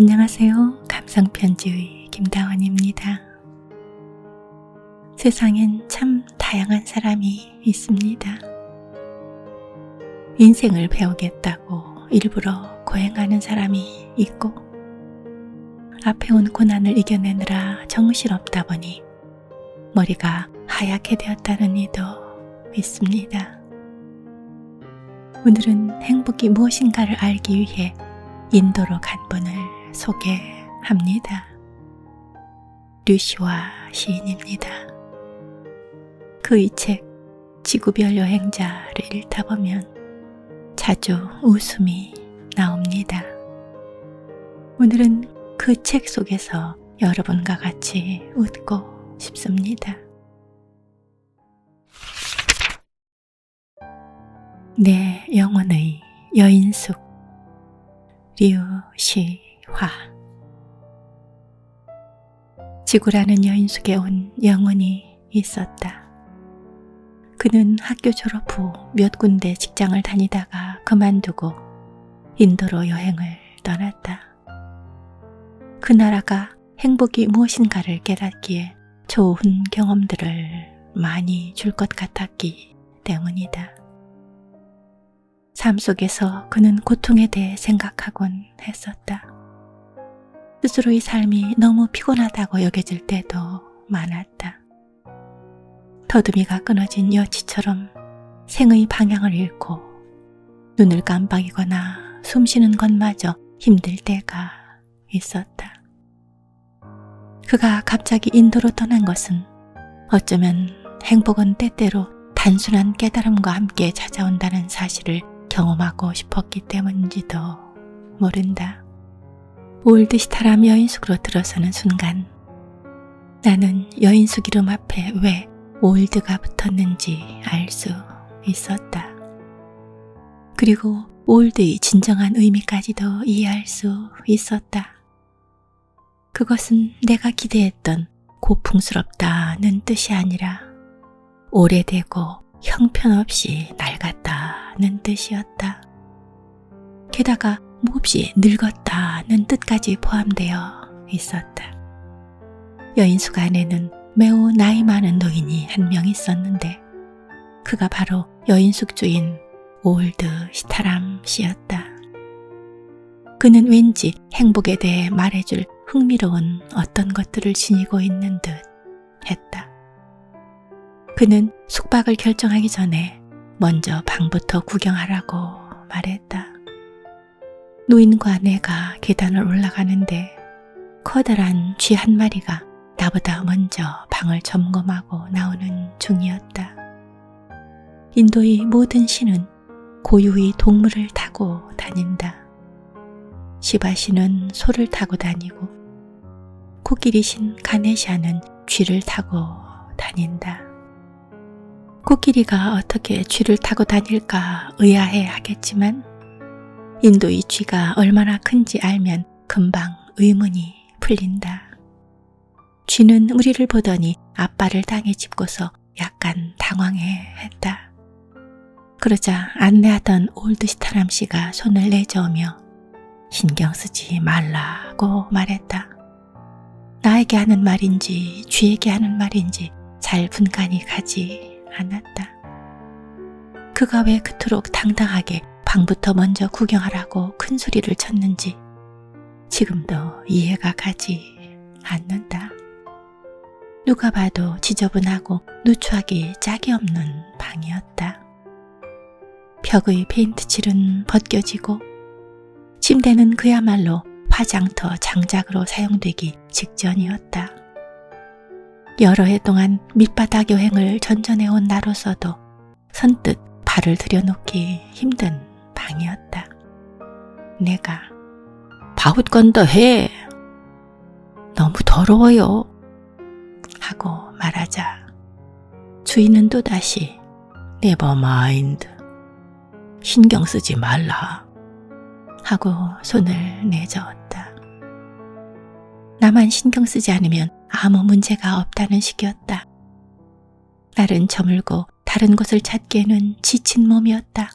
안녕하세요. 감성편지의 김다원입니다. 세상엔 참 다양한 사람이 있습니다. 인생을 배우겠다고 일부러 고행하는 사람이 있고, 앞에 온 고난을 이겨내느라 정신없다 보니 머리가 하얗게 되었다는 이도 있습니다. 오늘은 행복이 무엇인가를 알기 위해 인도로 간 분을 소개합니다. 류시와 시인입니다. 그의 책 지구별 여행자를 읽다 보면 자주 웃음이 나옵니다. 오늘은 그 책 속에서 여러분과 같이 웃고 싶습니다. 내 영혼의 여인숙 류시 화 지구라는 여인숙에 온 영혼이 있었다. 그는 학교 졸업 후 몇 군데 직장을 다니다가 그만두고 인도로 여행을 떠났다. 그 나라가 행복이 무엇인가를 깨닫기에 좋은 경험들을 많이 줄 것 같았기 때문이다. 삶 속에서 그는 고통에 대해 생각하곤 했었다. 스스로의 삶이 너무 피곤하다고 여겨질 때도 많았다. 더듬이가 끊어진 여치처럼 생의 방향을 잃고 눈을 깜빡이거나 숨 쉬는 것마저 힘들 때가 있었다. 그가 갑자기 인도로 떠난 것은 어쩌면 행복은 때때로 단순한 깨달음과 함께 찾아온다는 사실을 경험하고 싶었기 때문인지도 모른다. 올드시타람 여인숙으로 들어서는 순간 나는 여인숙 이름 앞에 왜 올드가 붙었는지 알 수 있었다. 그리고 올드의 진정한 의미까지도 이해할 수 있었다. 그것은 내가 기대했던 고풍스럽다는 뜻이 아니라 오래되고 형편없이 낡았다는 뜻이었다. 게다가 몹시 늙었다 는 뜻까지 포함되어 있었다. 여인숙 안에는 매우 나이 많은 노인이 한 명 있었는데 그가 바로 여인숙 주인 올드 시타람 씨였다. 그는 왠지 행복에 대해 말해줄 흥미로운 어떤 것들을 지니고 있는 듯 했다. 그는 숙박을 결정하기 전에 먼저 방부터 구경하라고 말했다. 노인과 내가 계단을 올라가는데 커다란 쥐 한 마리가 나보다 먼저 방을 점검하고 나오는 중이었다. 인도의 모든 신은 고유의 동물을 타고 다닌다. 시바시는 소를 타고 다니고 코끼리신 가네샤는 쥐를 타고 다닌다. 코끼리가 어떻게 쥐를 타고 다닐까 의아해 하겠지만 인도의 쥐가 얼마나 큰지 알면 금방 의문이 풀린다. 쥐는 우리를 보더니 앞발을 땅에 짚고서 약간 당황해 했다. 그러자 안내하던 올드시타람 씨가 손을 내저으며 신경 쓰지 말라고 말했다. 나에게 하는 말인지 쥐에게 하는 말인지 잘 분간이 가지 않았다. 그가 왜 그토록 당당하게 방부터 먼저 구경하라고 큰 소리를 쳤는지 지금도 이해가 가지 않는다. 누가 봐도 지저분하고 누추하기 짝이 없는 방이었다. 벽의 페인트 칠은 벗겨지고 침대는 그야말로 화장터 장작으로 사용되기 직전이었다. 여러 해 동안 밑바닥 여행을 전전해온 나로서도 선뜻 발을 들여놓기 힘든 방이었다. 내가 바웃건더 해. 너무 더러워요. 하고 말하자 주인은 또다시 네버마인드 신경 쓰지 말라 하고 손을 내저었다. 나만 신경 쓰지 않으면 아무 문제가 없다는 식이었다. 날은 저물고 다른 곳을 찾기에는 지친 몸이었다.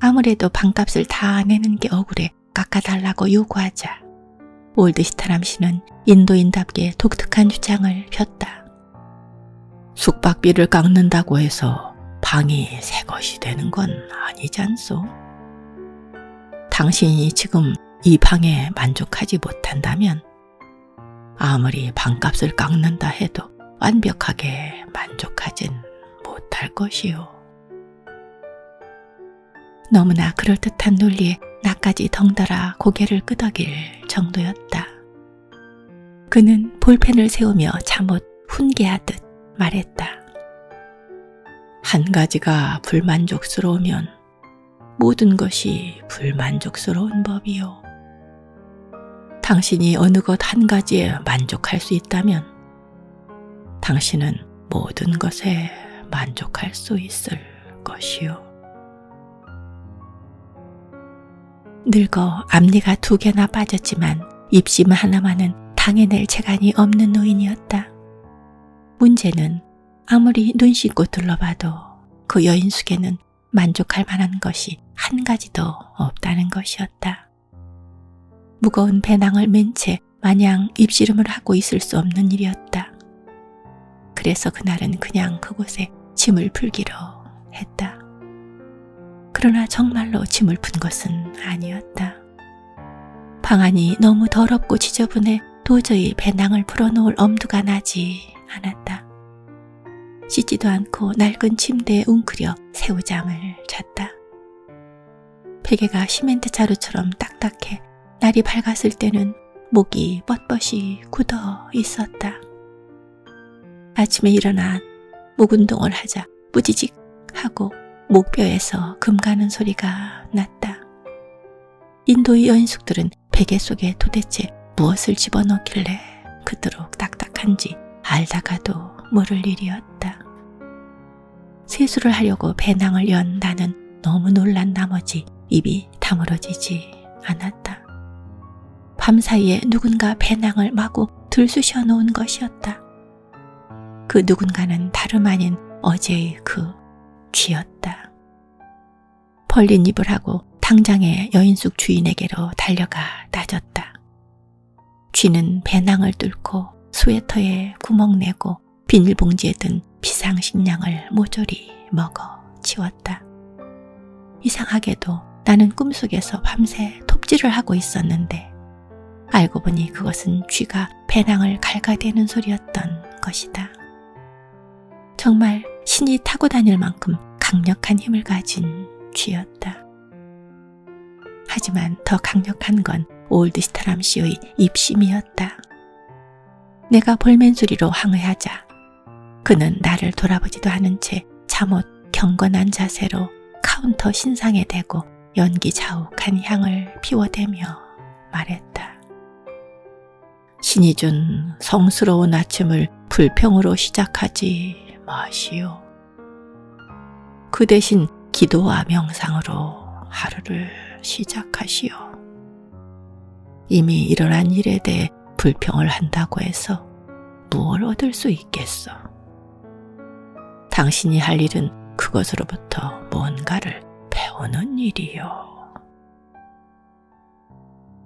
아무래도 방값을 다 내는 게 억울해 깎아달라고 요구하자 올드시타람 씨는 인도인답게 독특한 주장을 폈다. 숙박비를 깎는다고 해서 방이 새 것이 되는 건 아니잖소. 당신이 지금 이 방에 만족하지 못한다면 아무리 방값을 깎는다 해도 완벽하게 만족하진 못할 것이요. 너무나 그럴듯한 논리에 나까지 덩달아 고개를 끄덕일 정도였다. 그는 볼펜을 세우며 잠옷 훈계하듯 말했다. 한 가지가 불만족스러우면 모든 것이 불만족스러운 법이요. 당신이 어느 것 한 가지에 만족할 수 있다면 당신은 모든 것에 만족할 수 있을 것이요. 늙어 앞니가 두 개나 빠졌지만 입심 하나만은 당해낼 재간이 없는 노인이었다. 문제는 아무리 눈 씻고 둘러봐도 그 여인숙에는 만족할 만한 것이 한 가지도 없다는 것이었다. 무거운 배낭을 맨 채 마냥 입씨름을 하고 있을 수 없는 일이었다. 그래서 그날은 그냥 그곳에 짐을 풀기로 했다. 그러나 정말로 짐을 푼 것은 아니었다. 방 안이 너무 더럽고 지저분해 도저히 배낭을 풀어놓을 엄두가 나지 않았다. 씻지도 않고 낡은 침대에 웅크려 새우잠을 잤다. 베개가 시멘트 자루처럼 딱딱해 날이 밝았을 때는 목이 뻣뻣이 굳어 있었다. 아침에 일어나 목 운동을 하자 뿌지직 하고 목뼈에서 금 가는 소리가 났다. 인도의 여인숙들은 베개 속에 도대체 무엇을 집어넣길래 그토록 딱딱한지 알다가도 모를 일이었다. 세수를 하려고 배낭을 연 나는 너무 놀란 나머지 입이 다물어지지 않았다. 밤사이에 누군가 배낭을 마구 들쑤셔 놓은 것이었다. 그 누군가는 다름 아닌 어제의 그 쥐였다. 벌린 입을 하고 당장에 여인숙 주인에게로 달려가 따졌다. 쥐는 배낭을 뚫고 스웨터에 구멍 내고 비닐봉지에 든 비상식량을 모조리 먹어 치웠다. 이상하게도 나는 꿈속에서 밤새 톱질을 하고 있었는데 알고 보니 그것은 쥐가 배낭을 갉아대는 소리였던 것이다. 정말 신이 타고 다닐 만큼 강력한 힘을 가진 쥐였다. 하지만 더 강력한 건 올드스타람 씨의 입심이었다. 내가 볼멘 소리로 항의하자 그는 나를 돌아보지도 않은 채 잠옷 경건한 자세로 카운터 신상에 대고 연기 자욱한 향을 피워대며 말했다. 신이 준 성스러운 아침을 불평으로 시작하지 마시오. 그 대신 기도와 명상으로 하루를 시작하시오. 이미 일어난 일에 대해 불평을 한다고 해서 무엇을 얻을 수 있겠어? 당신이 할 일은 그것으로부터 뭔가를 배우는 일이요.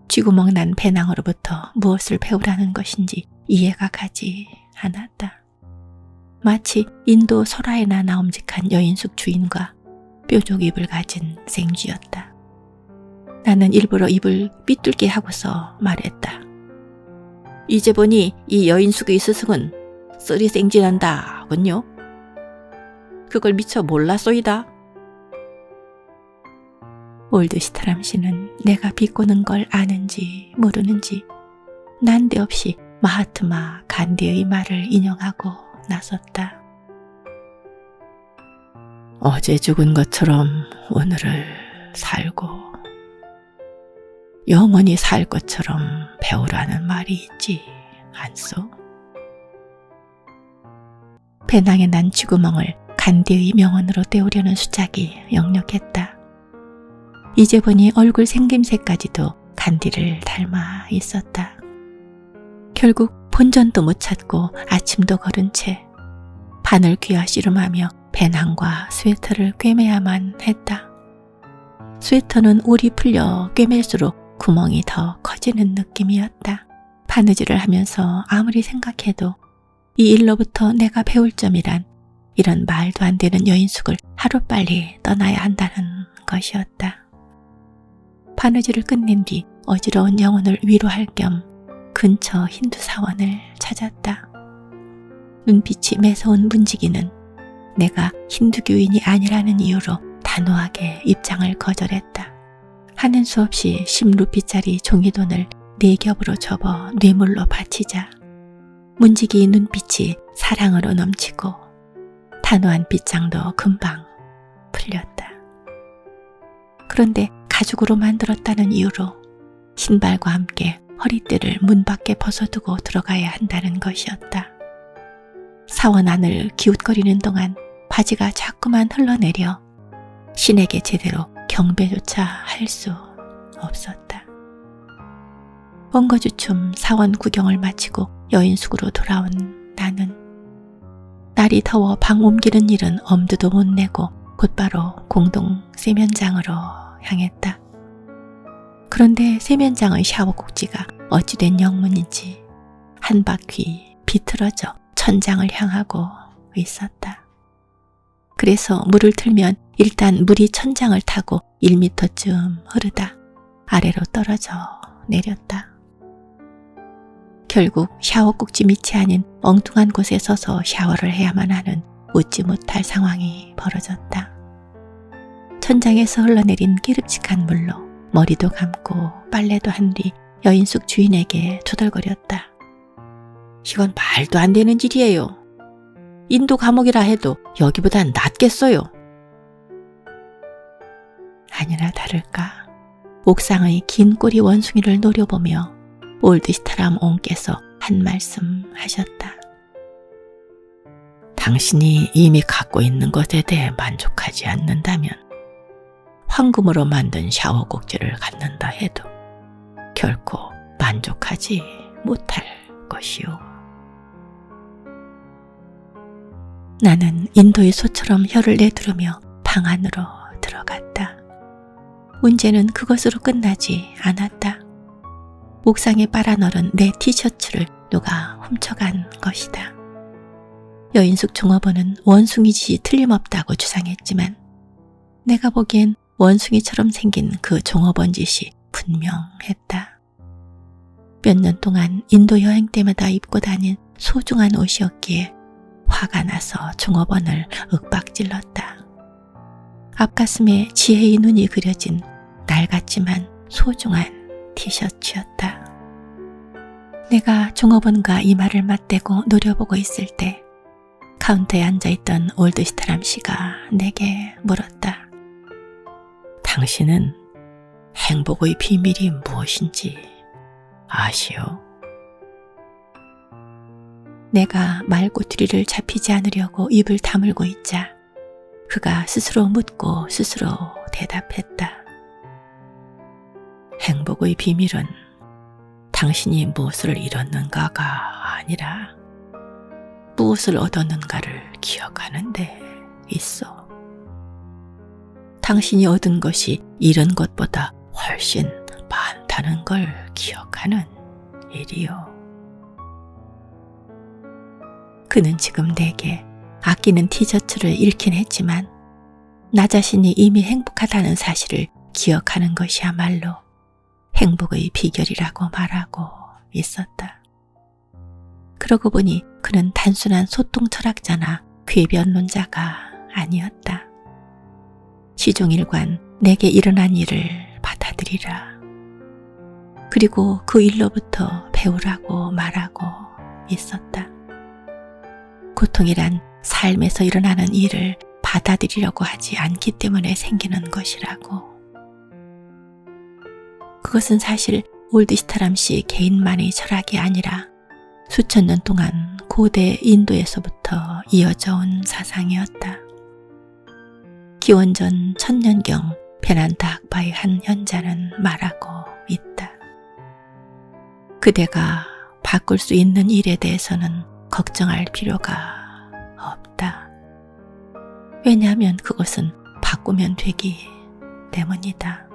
쥐구멍 난 배낭으로부터 무엇을 배우라는 것인지 이해가 가지 않았다. 마치 인도 설화에나 나옴직한 여인숙 주인과 뾰족 입을 가진 생쥐였다. 나는 일부러 입을 삐뚤게 하고서 말했다. 이제 보니 이 여인숙의 스승은 쓰리 생쥐난다군요. 그걸 미처 몰랐소이다. 올드시타람 씨는 내가 비꼬는 걸 아는지 모르는지 난데없이 마하트마 간디의 말을 인용하고 나섰다. 어제 죽은 것처럼 오늘을 살고 영원히 살 것처럼 배우라는 말이 있지 않소? 배낭에 난 쥐구멍을 간디의 명언으로 때우려는 수작이 역력했다. 이제 보니 얼굴 생김새까지도 간디를 닮아 있었다. 결국 본전도 못 찾고 아침도 걸은 채 바늘 귀와 씨름하며 배낭과 스웨터를 꿰매야만 했다. 스웨터는 올이 풀려 꿰맬수록 구멍이 더 커지는 느낌이었다. 바느질을 하면서 아무리 생각해도 이 일로부터 내가 배울 점이란 이런 말도 안 되는 여인숙을 하루빨리 떠나야 한다는 것이었다. 바느질을 끝낸 뒤 어지러운 영혼을 위로할 겸 근처 힌두 사원을 찾았다. 눈빛이 매서운 문지기는 내가 힌두교인이 아니라는 이유로 단호하게 입장을 거절했다. 하는 수 없이 10루피짜리 종이돈을 네 겹으로 접어 뇌물로 바치자 문지기의 눈빛이 사랑으로 넘치고 단호한 빗장도 금방 풀렸다. 그런데 가죽으로 만들었다는 이유로 신발과 함께 허리띠를 문 밖에 벗어두고 들어가야 한다는 것이었다. 사원 안을 기웃거리는 동안 바지가 자꾸만 흘러내려 신에게 제대로 경배조차 할 수 없었다. 원거주춤 사원 구경을 마치고 여인숙으로 돌아온 나는 날이 더워 방 옮기는 일은 엄두도 못 내고 곧바로 공동 세면장으로 향했다. 그런데 세면장의 샤워 꼭지가 어찌된 영문인지 한 바퀴 비틀어져 천장을 향하고 있었다. 그래서 물을 틀면 일단 물이 천장을 타고 1미터쯤 흐르다 아래로 떨어져 내렸다. 결국 샤워 꼭지 밑이 아닌 엉뚱한 곳에 서서 샤워를 해야만 하는 웃지 못할 상황이 벌어졌다. 천장에서 흘러내린 끼름직한 물로 머리도 감고 빨래도 한 뒤 여인숙 주인에게 투덜거렸다. 이건 말도 안 되는 일이에요. 인도 감옥이라 해도 여기보단 낫겠어요. 아니나 다를까 옥상의 긴 꼬리 원숭이를 노려보며 올드시타람 옹께서 한 말씀 하셨다. 당신이 이미 갖고 있는 것에 대해 만족하지 않는다면 황금으로 만든 샤워 꼭지를 갖는다 해도 결코 만족하지 못할 것이오. 나는 인도의 소처럼 혀를 내두르며 방 안으로 들어갔다. 문제는 그것으로 끝나지 않았다. 옥상에 빨아널은 내 티셔츠를 누가 훔쳐간 것이다. 여인숙 종업원은 원숭이 짓이 틀림없다고 주장했지만 내가 보기엔 원숭이처럼 생긴 그 종업원 짓이 분명했다. 몇 년 동안 인도 여행 때마다 입고 다닌 소중한 옷이었기에 화가 나서 종업원을 윽박질렀다. 앞가슴에 지혜의 눈이 그려진 낡았지만 소중한 티셔츠였다. 내가 종업원과 이마를 맞대고 노려보고 있을 때 카운터에 앉아있던 올드시타람 씨가 내게 물었다. 당신은 행복의 비밀이 무엇인지 아시오? 내가 말꼬투리를 잡히지 않으려고 입을 다물고 있자 그가 스스로 묻고 스스로 대답했다. 행복의 비밀은 당신이 무엇을 잃었는가가 아니라 무엇을 얻었는가를 기억하는데 있어. 당신이 얻은 것이 잃은 것보다 훨씬 많다는 걸 기억하는 일이요. 그는 지금 내게 아끼는 티셔츠를 잃긴 했지만 나 자신이 이미 행복하다는 사실을 기억하는 것이야말로 행복의 비결이라고 말하고 있었다. 그러고 보니 그는 단순한 소통 철학자나 궤변론자가 아니었다. 시종일관 내게 일어난 일을 받아들이라. 그리고 그 일로부터 배우라고 말하고 있었다. 고통이란 삶에서 일어나는 일을 받아들이려고 하지 않기 때문에 생기는 것이라고. 그것은 사실 올드시타람 씨 개인만의 철학이 아니라 수천 년 동안 고대 인도에서부터 이어져 온 사상이었다. 기원전 천년경 베난타 학파의 한 현자는 말하고 있다. 그대가 바꿀 수 있는 일에 대해서는 걱정할 필요가 없다. 왜냐하면 그것은 바꾸면 되기 때문이다.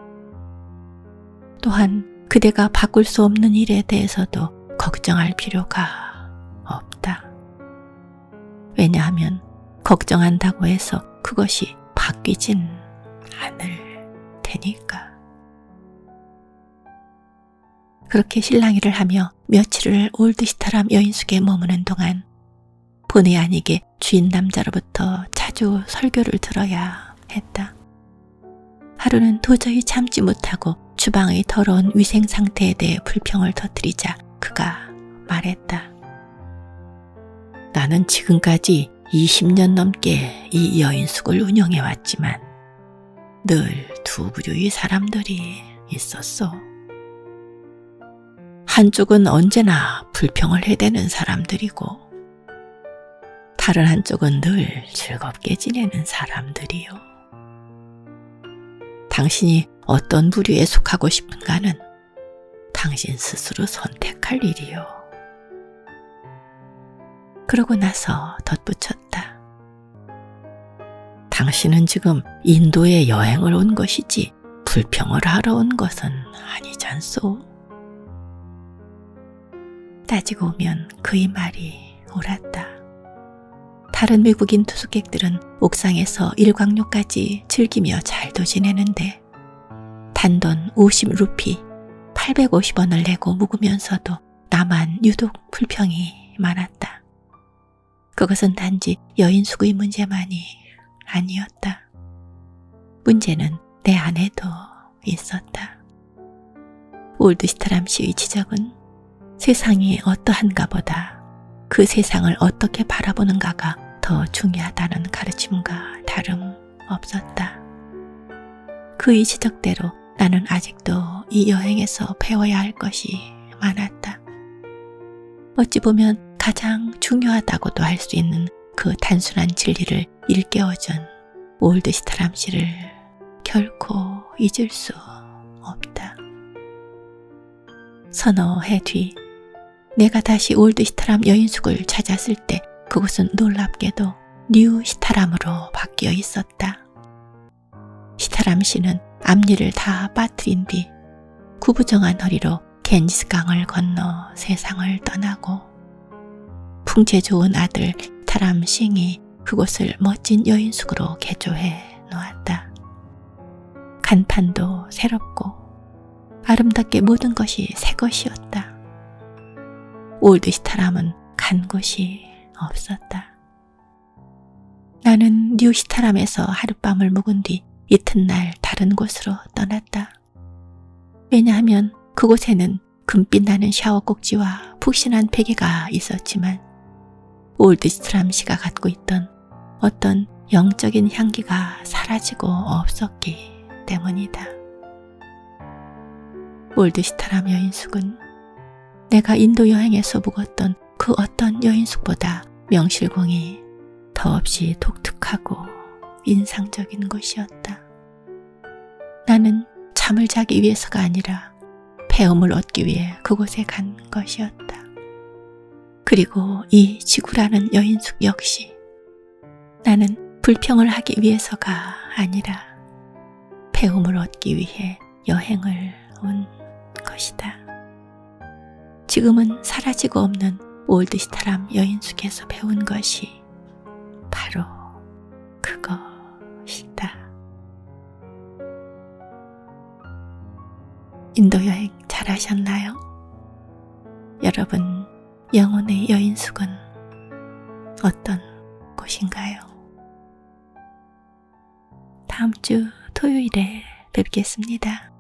또한 그대가 바꿀 수 없는 일에 대해서도 걱정할 필요가 없다. 왜냐하면 걱정한다고 해서 그것이 바뀌진 않을 테니까. 그렇게 실랑이를 하며 며칠을 올드시타람 여인숙에 머무는 동안 본의 아니게 주인 남자로부터 자주 설교를 들어야 했다. 하루는 도저히 참지 못하고 주방의 더러운 위생 상태에 대해 불평을 터뜨리자 그가 말했다. 나는 지금까지 20년 넘게 이 여인숙을 운영해 왔지만 늘 두 부류의 사람들이 있었어. 한쪽은 언제나 불평을 해대는 사람들이고 다른 한쪽은 늘 즐겁게 지내는 사람들이요. 당신이 어떤 부류에 속하고 싶은가는 당신 스스로 선택할 일이요. 그러고 나서 덧붙였다. 당신은 지금 인도에 여행을 온 것이지 불평을 하러 온 것은 아니잖소. 따지고 보면 그의 말이 옳았다. 다른 외국인 투숙객들은 옥상에서 일광욕까지 즐기며 잘도 지내는데 단돈 50루피 850원을 내고 묵으면서도 나만 유독 불평이 많았다. 그것은 단지 여인숙의 문제만이 아니었다. 문제는 내 안에도 있었다. 올드시타람 씨의 지적은 세상이 어떠한가 보다 그 세상을 어떻게 바라보는가가 더 중요하다는 가르침과 다름 없었다. 그의 지적대로 나는 아직도 이 여행에서 배워야 할 것이 많았다. 어찌 보면 가장 중요하다고도 할 수 있는 그 단순한 진리를 일깨워준 올드시타람 씨를 결코 잊을 수 없다. 서너 해 뒤, 내가 다시 올드 시타람 여인숙을 찾았을 때 그곳은 놀랍게도 뉴 시타람으로 바뀌어 있었다. 시타람 씨는 앞니를 다 빠뜨린 뒤 구부정한 허리로 겐지스강을 건너 세상을 떠나고 풍채 좋은 아들 타람 싱이 그곳을 멋진 여인숙으로 개조해 놓았다. 간판도 새롭고 아름답게 모든 것이 새 것이었다. 올드시타람은 간 곳이 없었다. 나는 뉴시타람에서 하룻밤을 묵은 뒤 이튿날 다른 곳으로 떠났다. 왜냐하면 그곳에는 금빛 나는 샤워 꼭지와 푹신한 베개가 있었지만 올드시트람 씨가 갖고 있던 어떤 영적인 향기가 사라지고 없었기 때문이다. 올드시타람 여인숙은 내가 인도 여행에서 묵었던 그 어떤 여인숙보다 명실공히 더없이 독특하고 인상적인 곳이었다. 나는 잠을 자기 위해서가 아니라 배움을 얻기 위해 그곳에 간 것이었다. 그리고 이 지구라는 여인숙 역시 나는 불평을 하기 위해서가 아니라 배움을 얻기 위해 여행을 온. 지금은 사라지고 없는 올드시타람 여인숙에서 배운 것이 바로 그것이다. 인도 여행 잘 하셨나요? 여러분, 영혼의 여인숙은 어떤 곳인가요? 다음 주 토요일에 뵙겠습니다.